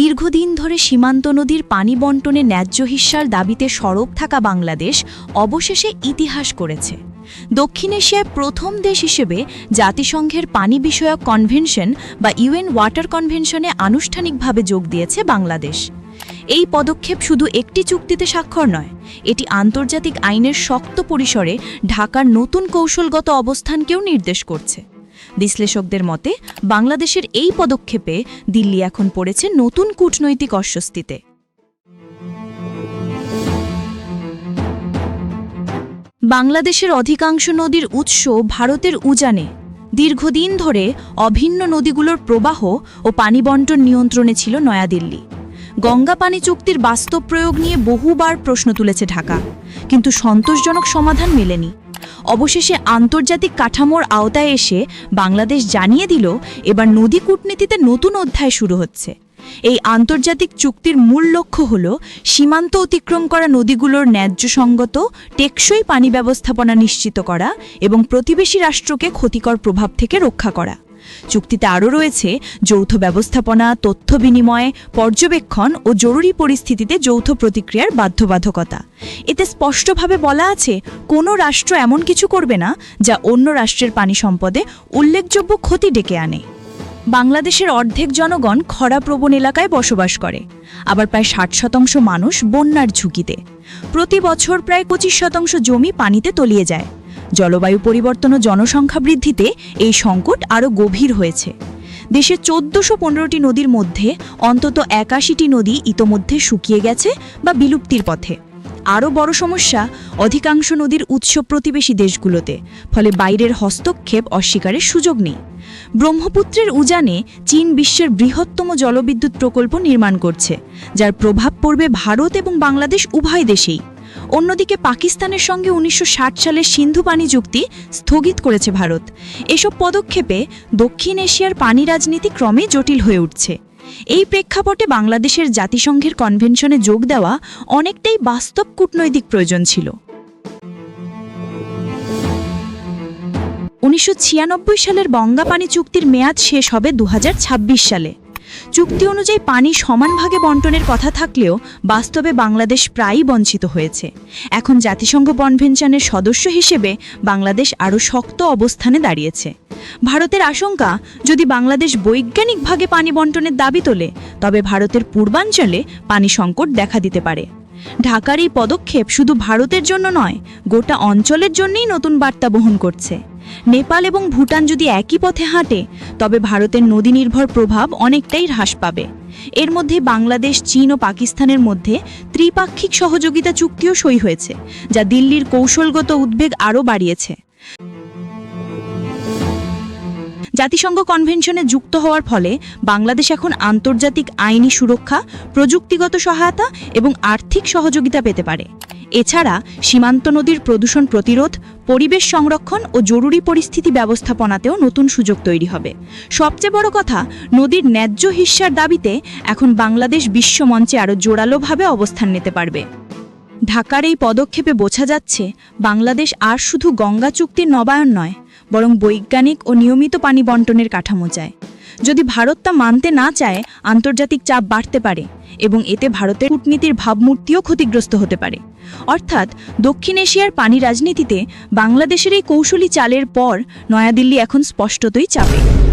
দীর্ঘদিন ধরে সীমান্ত নদীর পানি বন্টনে ন্যায্য হিস্যার দাবিতে সরব থাকা বাংলাদেশ অবশেষে ইতিহাস করেছে। দক্ষিণ এশিয়ায় প্রথম দেশ হিসেবে জাতিসংঘের পানি বিষয়ক কনভেনশন বা ইউএন ওয়াটার কনভেনশনে আনুষ্ঠানিকভাবে যোগ দিয়েছে বাংলাদেশ। এই পদক্ষেপ শুধু একটি চুক্তিতে স্বাক্ষর নয়, এটি আন্তর্জাতিক আইনের শক্ত পরিসরে ঢাকার নতুন কৌশলগত অবস্থানকেও নির্দেশ করছে। বিশ্লেষকদের মতে, বাংলাদেশের এই পদক্ষেপে দিল্লি এখন পড়েছে নতুন কূটনৈতিক অস্বস্তিতে। বাংলাদেশের অধিকাংশ নদীর উৎস ভারতের উজানে। দীর্ঘদিন ধরে অভিন্ন নদীগুলোর প্রবাহ ও পানি বন্টন নিয়ন্ত্রণে ছিল নয়াদিল্লি। গঙ্গা পানি চুক্তির বাস্তব প্রয়োগ নিয়ে বহুবার প্রশ্ন তুলেছে ঢাকা। কিন্তু সন্তোষজনক সমাধান মেলেনি। অবশেষে আন্তর্জাতিক কাঠামোর আওতায় এসে বাংলাদেশ জানিয়ে দিল, এবার নদী কূটনীতিতে নতুন অধ্যায় শুরু হচ্ছে। এই আন্তর্জাতিক চুক্তির মূল লক্ষ্য হল সীমান্ত অতিক্রম করা নদীগুলোর ন্যায্যসঙ্গত টেকসই পানি ব্যবস্থাপনা নিশ্চিত করা এবং প্রতিবেশী রাষ্ট্রকে ক্ষতিকর প্রভাব থেকে রক্ষা করা। চুক্তিতে আরও রয়েছে, যৌথ ব্যবস্থাপনা, তথ্য বিনিময়, পর্যবেক্ষণ ও জরুরি পরিস্থিতিতে যৌথ প্রতিক্রিয়ার বাধ্যবাধকতা। এতে স্পষ্টভাবে বলা আছে, কোনো রাষ্ট্র এমন কিছু করবে না, যা অন্য রাষ্ট্রের পানি সম্পদে উল্লেখযোগ্য ক্ষতি ডেকে আনে। বাংলাদেশের অর্ধেক জনগণ খরাপ্রবণ এলাকায় বসবাস করে। আবার প্রায় ষাট শতাংশ মানুষ বন্যার ঝুঁকিতে। প্রতি বছর প্রায় পঁচিশ শতাংশ জমি পানিতে তলিয়ে যায়। জলবায়ু পরিবর্তন ও জনসংখ্যা বৃদ্ধিতে এই সংকট আরও গভীর হয়েছে। দেশের চোদ্দশো পনেরোটি নদীর মধ্যে অন্তত একাশিটি নদী ইতোমধ্যে শুকিয়ে গেছে বা বিলুপ্তির পথে। আরও বড় সমস্যা অধিকাংশ নদীর উৎস প্রতিবেশী দেশগুলোতে, ফলে বাইরের হস্তক্ষেপ অস্বীকারের সুযোগ নেই। ব্রহ্মপুত্রের উজানে চীন বিশ্বের বৃহত্তম জলবিদ্যুৎ প্রকল্প নির্মাণ করছে, যার প্রভাব পড়বে ভারত এবং বাংলাদেশ উভয় দেশেই। অন্যদিকে পাকিস্তানের সঙ্গে উনিশশো সালের সিন্ধু পানি চুক্তি স্থগিত করেছে ভারত। এসব পদক্ষেপে দক্ষিণ এশিয়ার পানি রাজনীতি ক্রমে জটিল হয়ে উঠছে। এই প্রেক্ষাপটে বাংলাদেশের জাতিসংঘের কনভেনশনে যোগ দেওয়া অনেকটাই বাস্তব কূটনৈতিক প্রয়োজন ছিল। উনিশশো ছিয়ানব্বই সালের বঙ্গা পানি চুক্তির মেয়াদ শেষ হবে দু হাজার ছাব্বিশ সালে। চুক্তি অনুযায়ী পানি সমান ভাগে বন্টনের কথা থাকলেও বাস্তবে বাংলাদেশ প্রায়ই বঞ্চিত হয়েছে। এখন জাতিসংঘ কনভেনশনের সদস্য হিসেবে বাংলাদেশ আরও শক্ত অবস্থানে দাঁড়িয়েছে। ভারতের আশঙ্কা, যদি বাংলাদেশ বৈজ্ঞানিকভাবে পানি বন্টনের দাবি তোলে, তবে ভারতের পূর্বাঞ্চলে পানি সংকট দেখা দিতে পারে। ঢাকার এই পদক্ষেপ শুধু ভারতের জন্য নয়, গোটা অঞ্চলের জন্যই নতুন বার্তা বহন করছে। নেপাল এবং ভুটান যদি একই পথে হাঁটে, তবে ভারতের নদী নির্ভর প্রভাব অনেকটাই হ্রাস পাবে। এর মধ্যে বাংলাদেশ, চীন ও পাকিস্তানের মধ্যে ত্রিপাক্ষিক সহযোগিতা চুক্তিও সই হয়েছে, যা দিল্লির কৌশলগত উদ্বেগ আরও বাড়িয়েছে। জাতিসংঘ কনভেনশনে যুক্ত হওয়ার ফলে বাংলাদেশ এখন আন্তর্জাতিক আইনি সুরক্ষা, প্রযুক্তিগত সহায়তা এবং আর্থিক সহযোগিতা পেতে পারে। এছাড়া সীমান্ত নদীর প্রদূষণ প্রতিরোধ, পরিবেশ সংরক্ষণ ও জরুরি পরিস্থিতি ব্যবস্থাপনাতেও নতুন সুযোগ তৈরি হবে। সবচেয়ে বড় কথা, নদীর ন্যায্য হিস্যার দাবিতে এখন বাংলাদেশ বিশ্বমঞ্চে আরও জোরালোভাবে অবস্থান নিতে পারবে। ঢাকার এই পদক্ষেপে বোঝা যাচ্ছে, বাংলাদেশ আর শুধু গঙ্গা চুক্তির নবায়ন নয়, বরং বৈজ্ঞানিক ও নিয়মিত পানি বন্টনের কাঠামো চায়। যদি ভারত তা মানতে না চায়, আন্তর্জাতিক চাপ বাড়তে পারে এবং এতে ভারতের কূটনীতির ভাবমূর্তিও ক্ষতিগ্রস্ত হতে পারে। অর্থাৎ, দক্ষিণ এশিয়ার পানি রাজনীতিতে বাংলাদেশের এই কৌশলী চালের পর নয়াদিল্লি এখন স্পষ্টতই চাপে।